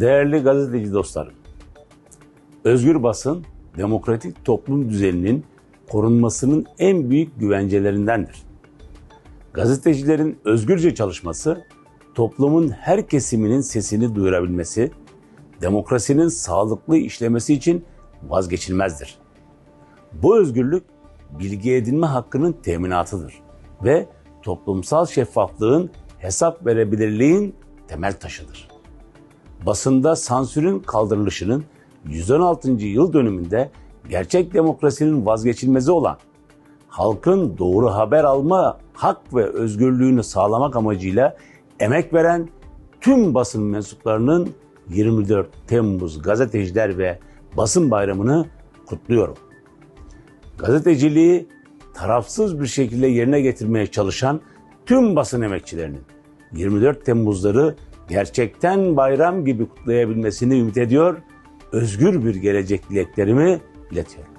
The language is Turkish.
Değerli gazeteci dostlarım, özgür basın demokratik toplum düzeninin korunmasının en büyük güvencelerindendir. Gazetecilerin özgürce çalışması, toplumun her kesiminin sesini duyurabilmesi, demokrasinin sağlıklı işlemesi için vazgeçilmezdir. Bu özgürlük bilgi edinme hakkının teminatıdır ve toplumsal şeffaflığın hesap verebilirliğin temel taşıdır. Basında sansürün kaldırılışının 116. yıl dönümünde gerçek demokrasinin vazgeçilmezi olan halkın doğru haber alma hak ve özgürlüğünü sağlamak amacıyla emek veren tüm basın mensuplarının 24 Temmuz Gazeteciler ve Basın Bayramı'nı kutluyorum. Gazeteciliği tarafsız bir şekilde yerine getirmeye çalışan tüm basın emekçilerinin 24 Temmuzları gerçekten bayram gibi kutlayabilmesini ümit ediyor, özgür bir gelecek dileklerimi iletiyorum.